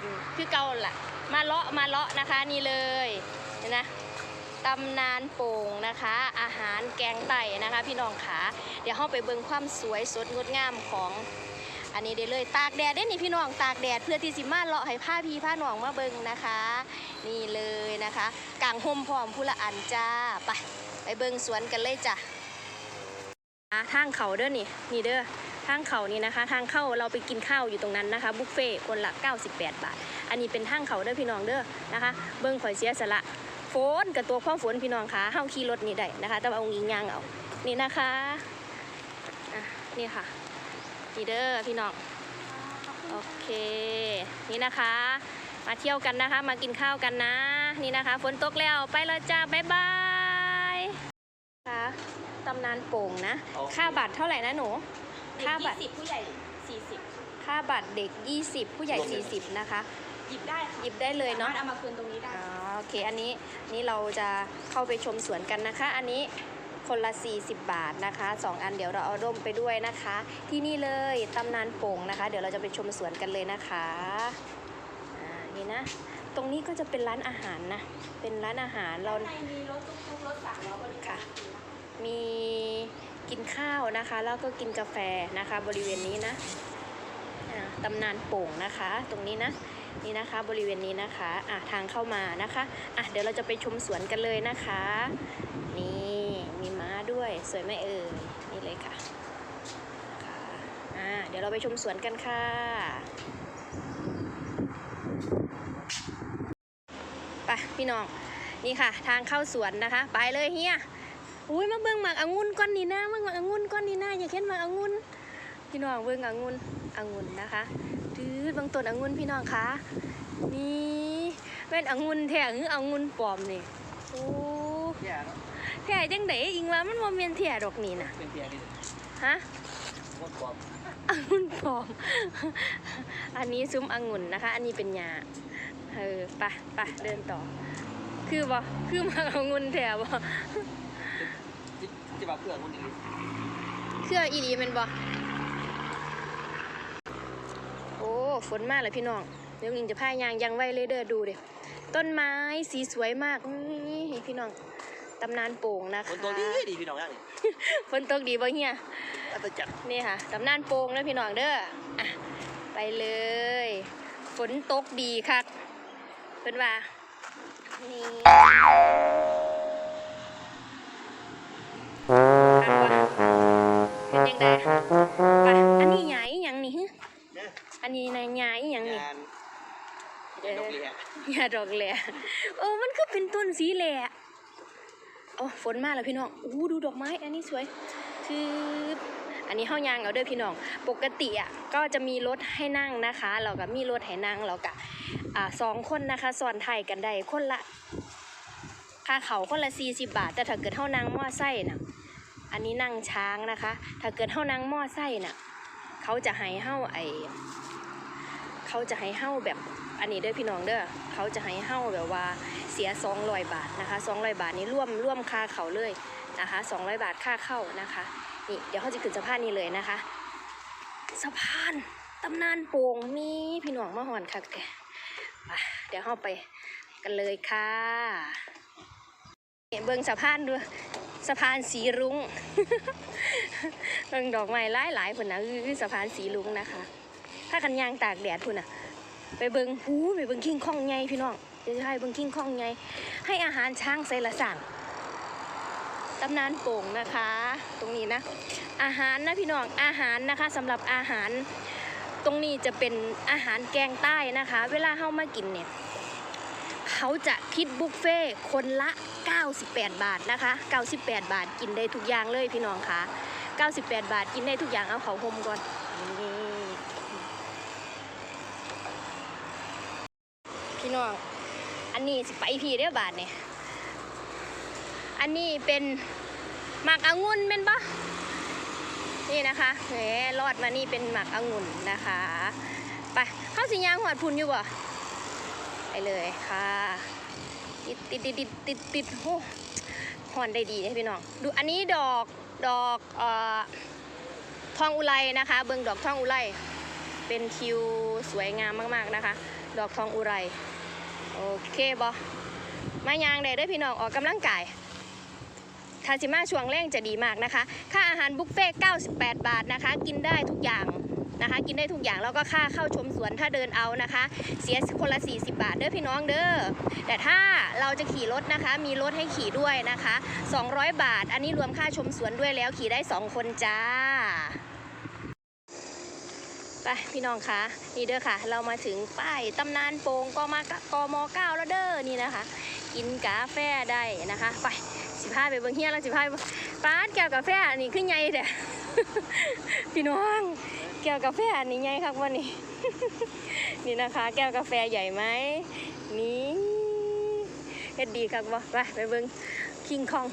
อันคือเก่าล่ะ มาเลาะมาเลาะนะคะนี่เลยเห็นนะตำนานโป่งนะคะ อาหารแกงไต่นะคะ พี่น้องขาเดี๋ยวเฮาไปเบิ่งความสวยสดงดงามของอันนี้ได้เลยตากแดดได้นี่พี่น้องตากแดดเพื่อที่สิมาเลาะให้ผ้าพีผ้าหนองมาเบิ่งนะคะ นี่เลยนะคะกางห่มพร้อมผู้ละอันจ้าไปไปเบิ่งสวนกันเลยจ้ะอะทางเขาเด้อนี่นี่เด้อ ทางเขานี่นะคะ ทางเข้าเราไปกินข้าวอยู่ตรงนั้นนะคะบุฟเฟ่ต์คนละ 98 บาท อันนี้เป็นทางเขาเด้อพี่น้องเด้อนะคะ เบิ่งข่อยเสียสละฝนกับตัวความฝนพี่น้องคะเฮาขี่รถนี่ได้นะคะ แต่ว่าเอางิงยางเอานี่นะคะอะนี่ค่ะนี่เด้อพี่น้องโอเค นี่นะคะ มาเที่ยวกันนะคะ มากินข้าวกันนะ นี่นะคะ ฝนตกแล้วไปแล้วจ้าบ๊ายบายค่ะตำนานโป่งนะโอเคค่าบัตรเท่าไหร่นะหนูเด็ก ค่าบัตร ยี่สิบผู้ใหญ่สี่สิบค่าบัตรเด็ก 20 ผู้ใหญ่ 40 นะคะ หยิบได้ค่ะหยิบได้เลยเนาะสมรถเอามาคืนตรงนี้ได้อ๋อโอเค อันนี้นี่เราจะเข้าไปชมสวนกันนะคะ อันนี้คนละ 40 บาทนะคะ 2 อันเดี๋ยวเราเอาร่มไปด้วยนะคะ ที่นี่เลยตำนานโป่งนะคะ เดี๋ยวเราจะไปชมสวนกันเลยนะคะอ่านี่นะ ตรงนี้ก็จะเป็นร้านอาหารนะ เป็นร้านอาหารเราในมีรถตุ๊กๆรถสามล้อบริการค่ะ มี กินข้าวนะคะ แล้วก็กินกาแฟนะคะ บริเวณนี้นะตำนานโป่งนะคะ ตรงนี้นะนี่นะคะ บริเวณนี้นะคะอะทางเข้ามานะคะอะเดี๋ยวเราจะไปชมสวนกันเลยนะคะ นี่มีม้าด้วยสวยไหมเอ่ยนี่เลยค่ะค่ะอ่าเดี๋ยวเราไปชมสวนกันค่ะไปพี่น้องนี่ค่ะ ทางเข้าสวนนะคะ ไปเลยเฮีย อุ้ยมาเบิ่งหมากองุ่นก้อนนี่นะมาหมากองุ่นก้อนนี่นะอย่าเข็นหมากองุ่นพี่น้องเบิ่งองุ่นองุ่นนะคะดื้อบางต้นองุ่นพี่น้องคะนี่เป็นองุ่นแท้หรือองุ่นปลอมนี่โอ้แย่แล้วแท้จังไดอิงว่ามันบ่แม่นแท้ดอกนี่นะเป็นเพียนี่ฮะม้วนกรอบองุ่นปลอม อันนี้ซุ้มองุ่นนะคะ อันนี้เป็นยาเออไปไปเดินต่อ คือบ่คือมากองุ่นแท้บ่ จิจิบาเพื่อนคนนี้เครื่องอีดีแมันบ่โอ้ฝนมากเลยพี่น้องเดี๋ยวยิงจะพายางยังไว้เลยเด้อดูเด้ต้นไม้สีสวยมากนี่พี่น้องตำนานโป่งนะคนคะตัวดีดีพี่น้องอย่างนี้ฝนตกดีบ่เฮียอัตจัดนี่ค่ะตำนานโป่งนะพี่น้องเด้ออะไปเลย ฝนตกดีคักเพิ่นว่านี่ เป็นยังไงไปอันนี้หยายอหยังนี่ฮึเนี่ยอันนี้นายหยายอหยังนี่งานงานดอกเลี้ยหยาดอกแหล่โอ้มันก็เป็นต้นสีแหล่โอ้ฝนมาแล้วพี่น้องอู้ดูดอกไม้ อันนี้สวยคืออันนี้เฮายางเอาเด้อพี่น้อง ปกติอะก็จะมีรถให้นั่งนะคะ เราก็มีรถให้นั่งเราก็อ่าสองคนนะคะซ้อนท้ายกันได้คนละค่าเขาคนละ40บาท แต่ถ้าเกิดเฮานั่งมอไซค์น่ะ อันนี้นั่งช้างนะคะ ถ้าเกิดเฮานั่งหม้อไซค์น่ะ เขาจะให้เฮาไอเขาจะให้เฮาแบบอันนี้เด้อพี่น้องเด้อเขาจะให้เฮาแบบว่าเสีย200บาทนะคะ200บาทนี้ร่วมร่วมค่าเขาเลยนะคะ200บาทค่าเข้านะคะนี่เดี๋ยวเขาจะขึ้นสะพานนี้เลยนะคะสะพานตำนานโป่งมีพี่น้องมาหอนค่ะแกเดี๋ยวเราไปกันเลยค่ะเบิ่งสะพานด้วย สะพานสีรุ้งเบิ่งดอกไม้หลายหลายพุ่นนะคือสะพานสีรุ้งนะคะ ถ้ากันยางตากแดดพุ่นนะไปเบิ่งหูไปเบิ่งคิงคองไงพี่น้องเดี๋ยวจะให้เบิ่งคิงคองไงให้อาหารช้างใส่ละสั่งตำนานโป่งนะคะ ตรงนี้นะ อาหารนะพี่น้องอาหารนะคะสำหรับอาหาร ตรงนี้จะเป็นอาหารแกงใต้นะคะ เวลาเข้ามากินเนี่ย เขาจะคิดบุฟเฟ่คนละ 98 บาทนะคะ 98 บาทกินได้ทุกอย่างเลยพี่น้องคะ98 บาทกินได้ทุกอย่างเอาเขาหมก่อนพี่น้อง อันนี้สิไปพี่เด้อบาทเนี่ยอันนี้เป็นหมากองุ่นเป็นปะนี่นะคะแหมรอดมานี่เป็นหมากองุ่นนะคะ ไปเข้าสิยางหอดพุนอยู่บ่ ไปเลยค่ะติดติดติดติดติดติดโอ้หอนได้ดีเลยพี่น้องดูอันนี้ดอกดอกเอ่อทองอุไรนะคะ เบิงดอกทองอุไรเป็นทิวสวยงามมากๆนะคะ ดอกทองอุไรโอเคบอมายางได้ด้อพี่น้องออกกำลังกายทาซิมาช่วงแรงจะดีมากนะคะ ค่าอาหารบุฟเฟ่ต์98 บาทนะคะ กินได้ทุกอย่าง นะคะ กินได้ทุกอย่างแล้วก็ค่าเข้าชมสวนถ้าเดินเอานะคะ เสียคนละ 40 บาทเด้อพี่น้องเด้อแต่ถ้าเราจะขี่รถนะคะ มีรถให้ขี่ด้วยนะคะ 200 บาท อันนี้รวมค่าชมสวนด้วยแล้วขี่ได้ 2 คนจ้าไปพี่น้องคะนี่เด้อค่ะ เรามาถึงป้ายตำนานโป่งกมกมเก้าแล้วเด้อนี่นะคะ กินกาแฟได้นะคะ ไปสิพาไปเบิ่งเฮียแล้วสิพาป้าดแก้วกาแฟอันนี้ขึ้นใหญ่แต่พี่น้อง แก้วกาแฟอันนี้ใหญ่ครับวันนี้ นี่นะคะ แก้วกาแฟใหญ่ไหมนี่เฮ็ดดีครับบ่ไปไปเบิ่งคิงคอง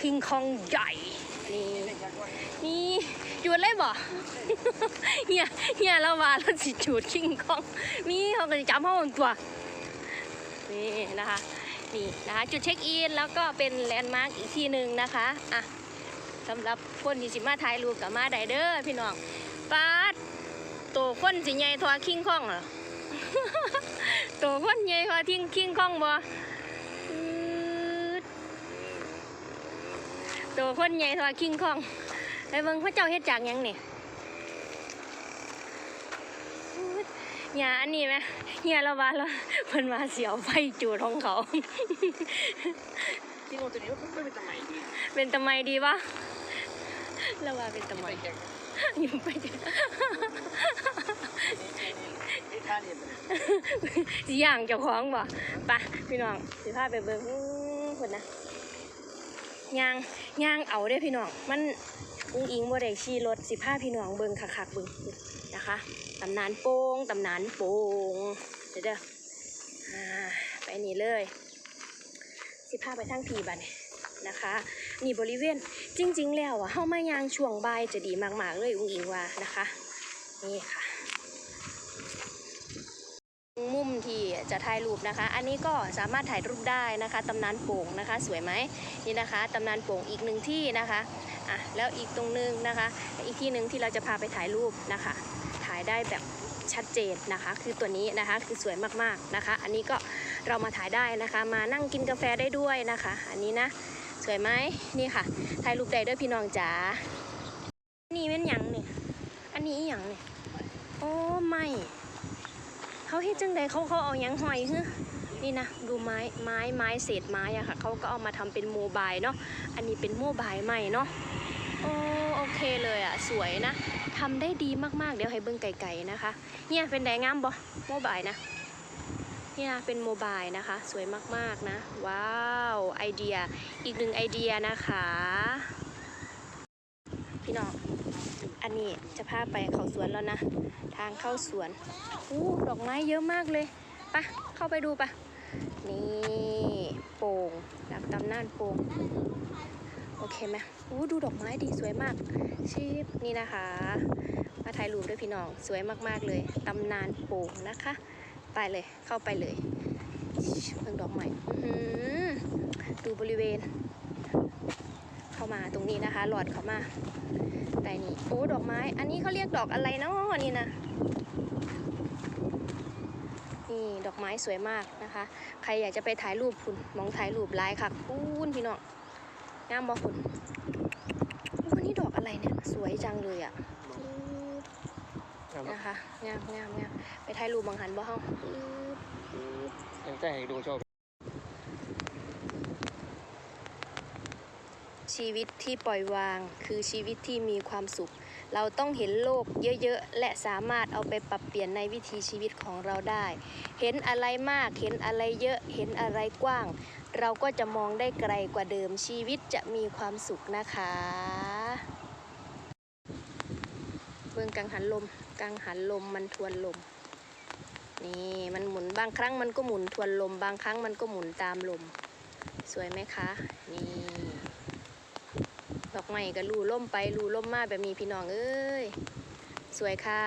คิงคองใหญ่นี่นี่จูดเลยบ่เฮียเฮียเราว่าเราสิจูดคิงคองมีเขาก็จะจับเขาตัวนี่นะคะนี่นะคะจุดเช็คอินแล้วก็เป็นแลนด์มาร์กอีกที่หนึ่งนะคะอะสำหรับคนที่สิมาถ่ายรูปกับมาไดเดอร์พี่น้อง ปาดโตคนสิใหญ่ทอคิงคองเหรอโตคนใหญ่ทอทิ้งคิงคองบ่อืดโตคนใหญ่ทอคิงคองไอ้เบิ่งพระเจ้าเฮ็ดจากหยังนี่อุ๊ยหยาอันนี้ไหมเฮียเราว่าแล้วเพิ่นว่าเสียวไฟจูดของเขาที่โน่นตัวนี้ก็ไม่เป็นตำไมดีเป็นตะไมดีปะเราว่าเป็นตะไม ไม่งอยู่ไปเถอะนี่ท่านี่สิย่างเจ้าของบ่ไปะพี่น้องสิพาไปเบิ่งคนนะย่างย่างเอาได้พี่น้องมันอุ้งอิงบ่ได้ขี่รถสิพาพี่น้องเบิ่งคักๆเบิ่งนะคะตำนานโป่งตำนานโป่งเดี๋ยวเด้อไปนี่เลย สิพาไปทางพีบัดน นะคะ นี่บริเวณจริง ๆ แล้วอะเฮามายางช่วงบ่ายจะดีมาก ๆ เลยอุ้งอิงว่านะคะ นี่ค่ะ มุมที่จะถ่ายรูปนะคะ อันนี้ก็สามารถถ่ายรูปได้นะคะตำนานโป่งนะคะ สวยไหมนี่นะคะตำนานโป่งอีกหนึ่งที่นะคะอะแล้วอีกตรงนึงนะคะ อีกที่หนึ่งที่เราจะพาไปถ่ายรูปนะคะ ถ่ายได้แบบชัดเจนนะคะ คือตัวนี้นะคะคือสวยมากๆนะคะ อันนี้ก็เรามาถ่ายได้นะคะ มานั่งกินกาแฟได้ด้วยนะคะ อันนี้นะ สวยไหมนี่ค่ะถ่ายรูปได้ด้วยพี่น้องจ๋านี่เป็นหยังเนี่ยอันนี้อีหยังเนี่ยโอ้ไม่เขาเฮ็ดจังใดเขาเขาเอาหยังหอยฮึนี่นะดูไม้ไม้ไม้เศษไม้อะค่ะเขาก็เอามาทำเป็นโมบายเนาะอันนี้เป็นโมบายใหม่เนาะโอ้โอเคเลยอะสวยนะทำได้ดีมากๆ เดี๋ยวให้เบิ่งไก่ๆนะคะเนี่ยเป็นไดงามบ่โมบายนะ เนี่ยเป็นโมบายนะคะ สวยมากๆนะ ว้าวไอเดียอีกหนึ่งไอเดียนะคะ พี่น้องอันนี้จะพาไปเขาสวนแล้วนะ ทางเข้าสวนอู้ดอกไม้เยอะมากเลยปะเข้าไปดูปะนี่โป่งจากตำนานโป่งโอเคไหมอู้ดูดอกไม้ดีสวยมากชิปนี่นะคะ มาถ่ายรูปด้วยพี่น้อง สวยมากๆเลยตำนานโป่งนะคะ ไปเลย เข้าไปเลยเพิ่งดอกไม้อื้อหือดูบริเวณ เข้ามาตรงนี้นะคะ หลอดเข้ามาแต่นี่โอ้ดอกไม้ อันนี้เขาเรียกดอกอะไรเนาะนี่นะนี่ดอกไม้สวยมากนะคะ ใครอยากจะไปถ่ายรูปคุณมองถ่ายรูปไลายค่ะคูณพี่น้องงามบอกคุณวันนี้ดอกอะไรเนี่ย สวยจังเลยอะ่ะ นะคะงามงามงามไปถ่ายรูปบางหันบ่เฮาอื้อยังใจให้ดูชอบชีวิตที่ปล่อยวางคือชีวิตที่มีความสุข เราต้องเห็นโลกเยอะๆ และสามารถเอาไปปรับเปลี่ยนในวิถีชีวิตของเราได้ เห็นอะไรมาก เห็นอะไรเยอะ เห็นอะไรกว้าง เราก็จะมองได้ไกลกว่าเดิม ชีวิตจะมีความสุขนะคะเบื้องกังหันลม กังหันลมมันทวนลม นี่มันหมุนบางครั้งมันก็หมุนทวนลม บางครั้งมันก็หมุนตามลม สวยไหมคะ นี่ดอกไม้ก็รูล่มไปรูล่มมาแบบนี้พี่น้องเอ้ย สวยค่ะ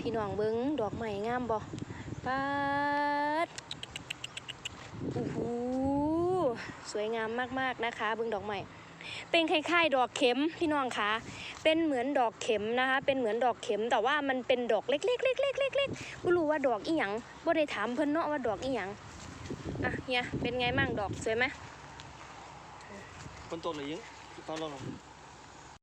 พี่น้องเบิ้งดอกไม้งามบ่ปัดโอ้โหสวยงามมากๆนะคะ เบิ้งดอกไม้ เป็นคล้ายๆ ดอกเข็มพี่น้องคะ เป็นเหมือนดอกเข็มนะคะ เป็นเหมือนดอกเข็ม แต่ว่ามันเป็นดอกเล็กๆๆๆๆๆบ่รู้ว่าดอกอีหยังบ่ได้ถามเพิ่นเนาะว่าดอกอีหยังอะเนี่ยเป็นไงมั่งดอกสวยไหมคนตัวเลยยังตอนเรา